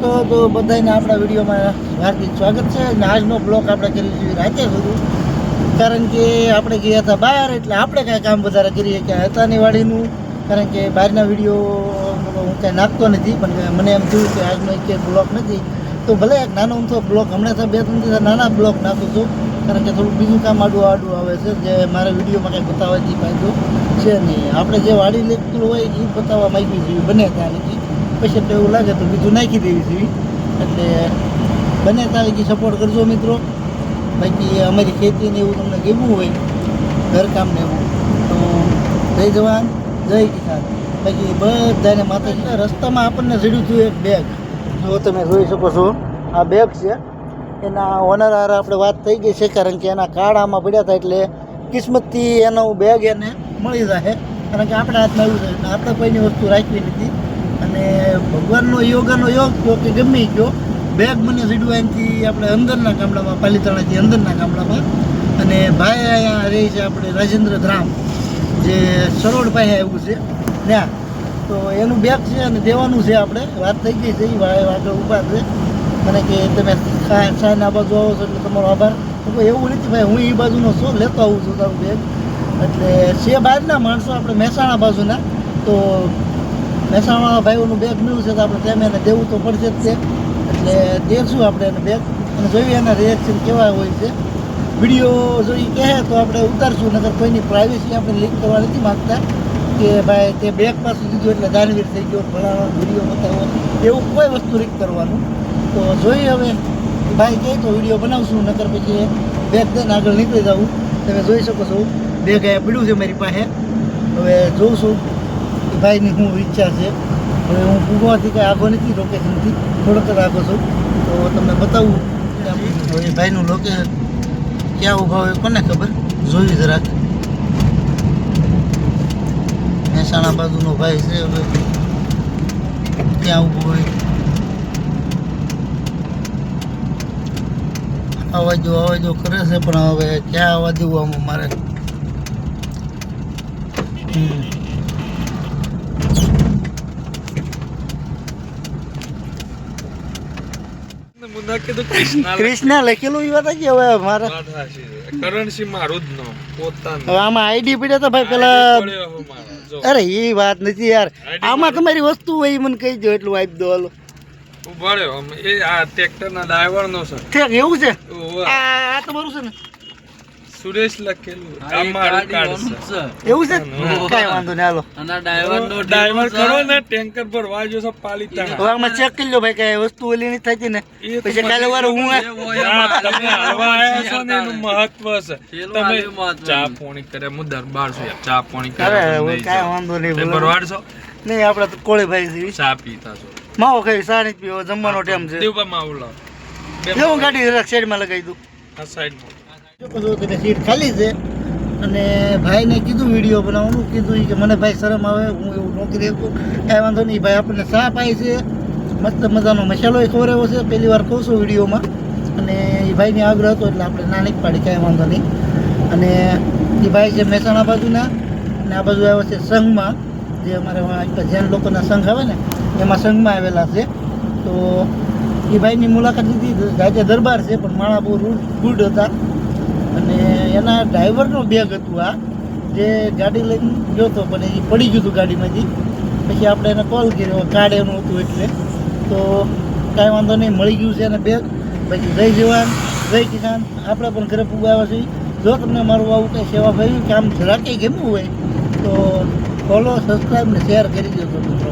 દોસ્તો તો બધાને આપણા વિડીયોમાં હાર્દિક સ્વાગત છે અને આજનો બ્લોક આપણે કરી છીએ રાતે શરૂ કારણ કે આપણે ગયા હતા બહાર, એટલે આપણે કાંઈ કામ વધારે કરીએ કે હતા ની વાડીનું. કારણ કે બહારના વીડિયો હું કાંઈ નાખતો નથી, પણ મને એમ થયું કે આજનો એક બ્લોક નથી. તો ભલે એક નાનો ઊંચો બ્લોક, હમણાં તો બે ત્રણ દિવસ નાના બ્લોક નાખું છું. કારણ કે થોડું બીજું કામ આડું આડું આવે છે, જે મારા વિડીયોમાં કંઈ બતાવવાથી ફાયદો છે નહીં. આપણે જે વાડી લેતું હોય એ બતાવવા માગી છીએ, બને ત્યાં નથી. પછી તો એવું લાગે તો બીજું નાખી દેવી જોઈએ. એટલે બને ત્યાં કે સપોર્ટ કરજો મિત્રો. બાકી અમારી ખેતીને એવું તમને ગમવું હોય, ઘરકામને એવું, તો જય જવાન, જય કિસાન. બાકી બધાને માતા રસ્તામાં આપણને જડ્યું હતું એક બેગ જો તમે જોઈ શકો છો, આ બેગ છે. એના ઓનર હારે આપણે વાત થઈ ગઈ છે, કારણ કે એના કાળામાં પડ્યા હતા એટલે કિસ્મતથી એનો બેગ એને મળી જશે કારણ કે આપણા હાથમાં આવ્યું છે આપણે કોઈની વસ્તુ રાખવી નથી. અને ભગવાનનો યોગાનો યોગ કયો કે ગમે કયો બેગ મને સીડવાઈનથી આપણે અંદરના ગામડામાં, પાલીતાણાથી અંદરના ગામડામાં. અને ભાઈ અહીંયા રહે છે આપણે રાજેન્દ્ર ધામ જે સરોડ પાસે આવ્યું છે. ત્યાં તો એનું બેગ છે અને દેવાનું છે આપણે. વાત થઈ ગઈ છે એ ભાઈ આગળ ઊભા છે. મને કે તમે સાહેબ આ બાજુ આવો છો એટલે તમારો આભાર. તો એવું નથી ભાઈ, હું એ બાજુનો શું લેતો આવું છું તારું બેગ. એટલે છે બહારના માણસો, આપણે મહેસાણા બાજુના. તો મહેસાણા ભાઈઓનું બેગ મળ્યું છે તો આપણે તેમ એને દેવું તો પડશે જ તે. એટલે દેશું આપણે એને બેગ અને જોઈએ એના રિએક્શન કેવા હોય છે. વીડિયો જો એ કહે તો આપણે ઉતારશું, નકર કોઈની પ્રાઇવેસી આપણે લીક કરવા નથી માગતા કે ભાઈ તે બેગ પાછું દીધું એટલે દાનવીર થઈ ગયો, ફલાણો વીડિયો બતાવો એવું કોઈ વસ્તુ લીક કરવાનું. તો જોઈએ હવે, ભાઈ કહે તો વીડિયો બનાવશું, નકર પછી બેગ દઈને આગળ નીકળી જવું તમે જોઈ શકો છો. બેગ અહીંયા પડ્યું છે મારી પાસે. હવે જોઉં છું. ભાઈની શું ઈચ્છા છે. હવે હું પૂગવાથી કાંઈ આગો નથી લોકેશનથી થોડોક જ આગો છું. તો તમને બતાવું હવે ભાઈનું લોકેશન ક્યાં ઊભા હોય કોને ખબર? જોયું જરાક. મહેસાણા બાજુનો ભાઈ છે હવે. ક્યાં ઊભો હોય? અવાજો અવાજો કરે છે, પણ હવે ક્યાં અવાજ આમાં મારે? હમ મુન્ના કીધું કૃષ્ણા લખેલું એ વાત કે હવે મારે. કરણસિંહ મારું જ નામ પોતાનું. હવે આમાં આઈડી પડ્યા તો ભાઈ પેલા. અરે એ વાત નથી યાર. આમાં તમારી વસ્તુ હોય મને કહી દો એટલું આપી દો હાલો. ઊભા રહ્યો. એ આ ટ્રેક્ટર ના ડ્રાઈવર નો છે. એવું છે? આ આ તમારું છે ને? સુરેશ લખેલું આ મારું કાર્ડ છે. એવું છે? કઈ વાંધો નહીં હાલો. ડ્રાઈવર ખરો ને ટેન્કર ભરવા જો છે પાલીતાણા હવે ચેક કરી લો ભાઈ કે વસ્તુ ઓલી નહીં થતી ને. પછી કાલે વાર હું આ- આ તમે હાલવા આયા છો ને એનું મહત્વ છે. તમે ચા પોણી કરે હું દરબાર છું યાર. ચા પોણી કરે અરે નહીં વાંધો નહીં. ભરવાડ છો? નહીં આપણે તો કોળી ભાઈ છે ચા પીતા છો. માવો કઈ સાણી પીવો જમવાનો ટાઈમ છે. દેવબા માવું લાવો. હું ગાડી સાઈડમાં લગાવી દઉં? આ સાઈડમાં. જો સીટ ખાલી છે. અને ભાઈને કીધું વીડિયો બનાવવાનું, કીધું કે મને ભાઈ શરમ આવે, હું એવું નોકરી શકું કાંઈ વાંધો નહીં, ભાઈ આપણને સાપ આવી છે. મસ્ત મજાનો મસાલો ખવડાવ્યો છે. પહેલી વાર કહું છું વિડીયોમાં. અને એ ભાઈની આગ્રહ હતો એટલે આપણે ના પાડી, કાંઈ વાંધો નહીં. અને એ ભાઈ છે મહેસાણા બાજુના. અને આ બાજુ આવ્યો છે સંઘમાં. જે અમારે જૈન લોકોના સંઘ આવે ને, એમાં સંઘમાં આવેલા છે. તો એ ભાઈની મુલાકાત લીધી. ગાજે દરબાર છે, પણ માણા બહુ રૂડ ગુડ હતા. અને એના ડ્રાઈવરનો બેગ હતું આ, જે ગાડી લઈને ગયો હતો, પણ એ પડી ગયું હતું ગાડીમાંથી. પછી આપણે એને કોલ કર્યો કાર્ડ એનું હતું એટલે. તો કાંઈ વાંધો નહીં, મળી ગયું છે એને બેગ પછી જય જવાન, જય કિસાન, આપણે પણ ઘરે પુગાવ્યા છીએ જો તમને મારું આવું કંઈ સેવા ભાઈ કામ જરાકે ગમ્યું હોય, તો ફોલો સબસ્ક્રાઈબ ને શેર કરી દેજો મિત્રો.